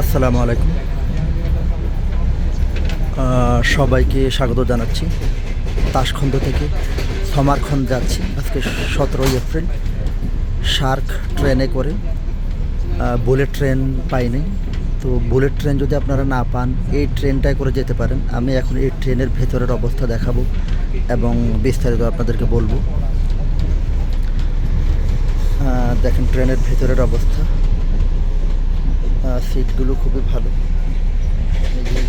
আসসালামু আলাইকুম। সবাইকে স্বাগত জানাচ্ছি। তাসখন্দ থেকে সমারখন্দ যাচ্ছি। আজকে সতেরোই এপ্রিল। শার্ক ট্রেনে করে বুলেট ট্রেন পাইনি তো বুলেট ট্রেন যদি আপনারা না পান, এই ট্রেনটায় করে যেতে পারেন। আমি এখন এই ট্রেনের ভেতরের অবস্থা দেখাবো এবং বিস্তারিত আপনাদেরকে বলব। দেখেন ট্রেনের ভেতরের অবস্থা। সিটগুলো খুবই ভালো। এই যে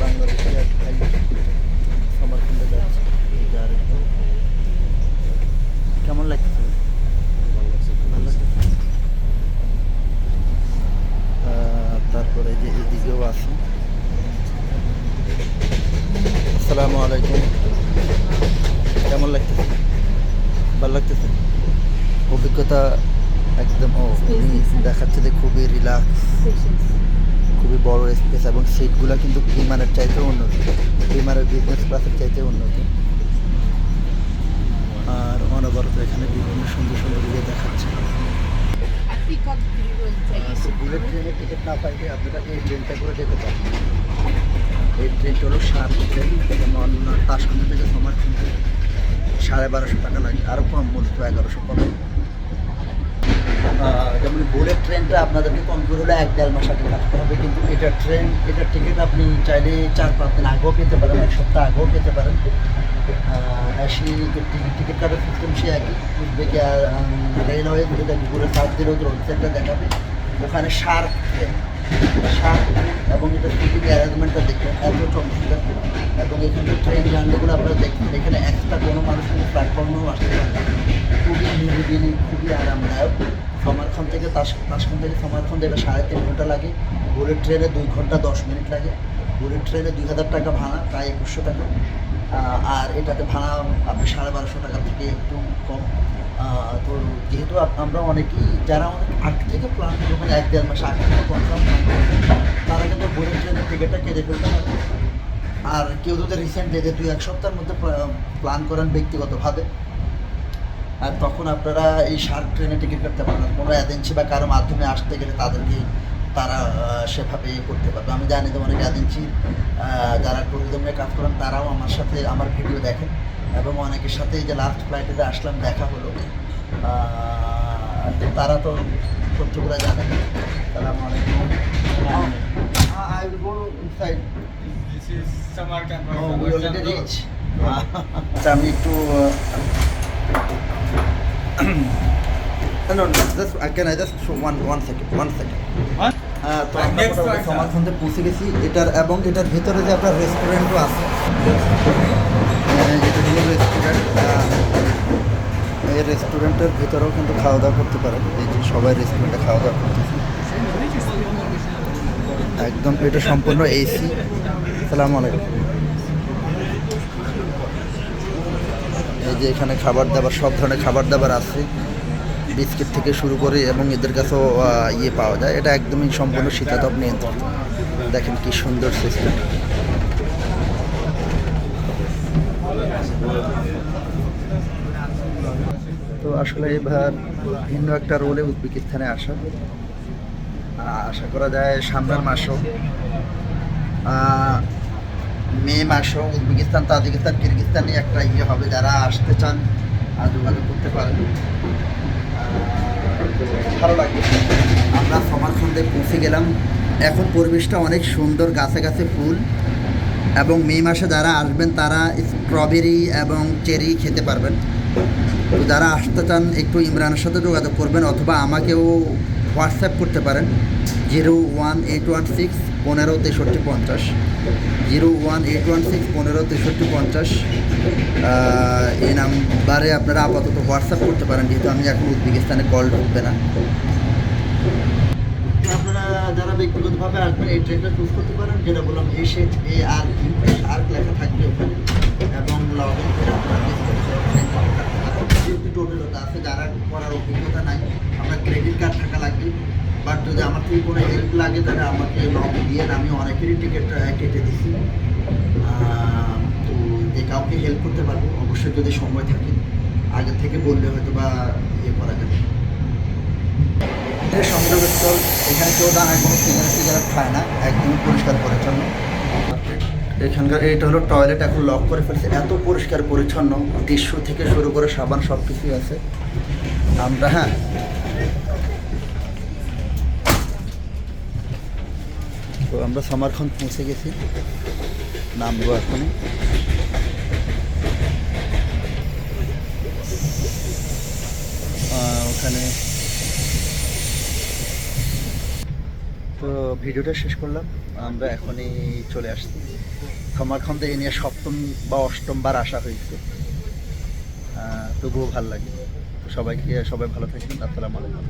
বাংলাদেশি সমরখণ্ডে যাচ্ছে কেমন লাগছে? তারপরে যে এদিকেও আছে আসসালামু আলাইকুম। কেমন লাগতেছে? ভালো লাগতেছে? অভিজ্ঞতা একদম ও দেখাচ্ছে যে খুবই রিল্যাক্স খুবই বড় স্পেস এবং সিটগুলো কিন্তু বিমানের চাইতেও উন্নত বিমানের বিজনেস ক্লাসের চাইতেও উন্নত। আর অনবরত এখানে বিভিন্ন সুন্দর সুন্দর ইয়ে দেখাচ্ছে। বুলেট ট্রেনের টিকিট না পাইলে আপনারা এই ট্রেনটা করে যেতে পারেন এই ট্রেনটা হলো সাত ট্রেন যেমন তাসখন্দ থেকে সমারখন্দ সাড়ে বারোশো টাকা লাগে আরও কম মূলত এগারোশো আহ, যেমন বুলেট ট্রেনটা আপনাদেরকে কম করে হলে এক দেড় মাস আগে রাখতে হবে, কিন্তু এটা ট্রেন এটার টিকিট আপনি চাইলে চার পাঁচ দিন আগেও পেতে পারেন, এক সপ্তাহ আগেও পেতে পারেন। সেই টিকিট কাটার সিস্টেম সে একই, উজবেকে রেলওয়ে, যেটা গুগলে সাত দিন ওদের দেখাবে। ওখানে সার ট্রেন এবং এটা সিটিং অ্যারেঞ্জমেন্টটা দেখবেন এত চমৎকার। এবং এখানে ট্রেন জার্নিগুলো আপনারা দেখবেন এখানে একটা কোনো মানুষ প্ল্যাটফর্মেও আসতে পারে খুবই নিরিবিলি, খুবই আরামদায়ক। সমারখান থেকে তাস, তাসখান থেকে সমারখান এটা সাড়ে তিন ঘণ্টা লাগে। বুলেট ট্রেনে দুই ঘণ্টা দশ মিনিট লাগে। বুলেট ট্রেনে দুই হাজার টাকা ভাড়া, প্রায় একুশশো টাকা। আর এটাতে ভাড়া আপনি সাড়ে বারোশো টাকা থেকে একটু কম। তো যেহেতু আমরা অনেকেই, যারা অনেক আগে থেকে প্ল্যান করব মানে এক দেড় মাস আগে থেকে কনফার্ম তারা কিন্তু বুলেট ট্রেনের টিকিটটা কেটে ফেলতে পারে আর কেউ যদি রিসেন্টলি যে দুই, এক সপ্তাহের মধ্যে প্ল্যান করেন ব্যক্তিগতভাবে, আর তখন আপনারা এই শার্ক ট্রেনে টিকিট কাটতে পারেন কোনো এজেন্সি বা কারও মাধ্যমে আসতে গেলে তাদেরকে তারা সেভাবে ইয়ে করতে পারবে। আমি জানি যে অনেক এজেন্সি যারা ট্যুরিজমে কাজ করেন, তারাও আমার সাথে আমার ভিডিও দেখেন। এবং অনেকের সাথে এই যে লাস্ট ফ্লাইটে আসলাম, দেখা হলো। তারা তো তথ্যগুলো জানেন তারা This is. Oh, we already reach. আচ্ছা আমি একটু no, just, just, I can I just show one, one second, one second. হ্যাঁ তো আর আমরা next মোটামুটি সমাজখন্দে পৌঁছে গেছি। এটার এবং এটার ভিতরে যে আপনার রেস্টুরেন্টও আছে। এটা রেস্টুরেন্ট এই রেস্টুরেন্টের ভিতরেও কিন্তু খাওয়া দাওয়া করতে পারেন এই যে সবাই রেস্টুরেন্টে খাওয়া দাওয়া করতেছে। একদম এটা সম্পূর্ণ এসি সালাম আলাইকুম। এই যে এখানে খাবার দাবার, সব ধরনের খাবার দাবার আছে। বিস্কিট থেকে শুরু করে এবং এদের কাছেও ইয়ে পাওয়া যায়। এটা একদমই সম্পূর্ণ শীতাতপ নিয়ন্ত্রণ। দেখেন কি সুন্দর সিস্টেম আসলে এবার ভিন্ন একটা রোলে উজবেকিস্তানে আসা। আশা করা যায় সামনের মাসও। মে মাসেও উজবেকিস্তান, তাজিকিস্তান কিরগিস্তানে একটা ইয়ে হবে। যারা আসতে চান আর যোগাযোগ করতে পারেন। ভালো লাগবে। আমরা সমাজখন্দে পৌঁছে গেলাম। এখন পরিবেশটা অনেক সুন্দর, গাছে গাছে ফুল। এবং মে মাসে যারা আসবেন, তারা স্ট্রবেরি এবং চেরি খেতে পারবেন। তো যারা আসতে চান, একটু ইমরানের সাথে যোগাযোগ করবেন অথবা আমাকেও হোয়াটসঅ্যাপ করতে পারেন। Zero one eight one six পনেরো তেষট্টি পঞ্চাশ। Zero one eight one six পনেরো তেষট্টি পঞ্চাশ। এই নাম্বারে আপনারা আপাতত হোয়াটসঅ্যাপ করতে পারেন, যেহেতু আমি এখন উজবেকিস্তানে কল ঢুকবে না আপনারা ব্যক্তিগতভাবে আসবেন, এই ট্রেনটা চুজ করতে পারেন। যেটা বললাম এস এইচ এ আর কি আর লেখা থাকবে ওখানে। এবং লগ ইন করে টোটালতা আছে, যারা করার অভিজ্ঞতা নাই, আমরা ক্রেডিট কার্ড থাকা লাগবে। বাট যদি আমার থেকে কোনো হেল্প লাগে, তাহলে আমাকে লগ দিয়ে আমি অনেকেরই টিকিট কেটে দিছি। তো যে কাউকে হেল্প করতে পারব, অবশ্যই যদি সময় থাকে, আগে থেকে বললে হয়তো বা ইয়ে করা যাবে। এই সংযোগস্থল এখানে কেউ দাঁড়ায়, কোনো সিগারেট সিগারেট খায় না, একদম পরিষ্কার পরিচ্ছন্ন। এখানকার এইটা হলো টয়লেট এখন লক করে ফেলছে। এত পরিষ্কার পরিচ্ছন্ন টিস্যু থেকে শুরু করে সাবান সব কিছুই আছে। আমরা হ্যাঁ। তো আমরা সমারখন পৌঁছে গেছি। নামবো এখনই আহ, ওখানে তো ভিডিওটা শেষ করলাম। আমরা এখনই চলে আসছি। সমারখন্দে এ নিয়ে সপ্তম বা অষ্টমবার আসা হয়েছে। তবুও ভালো লাগে। সবাইকে, সবাই ভালো থাকবেন। আসসালামু আলাইকুম।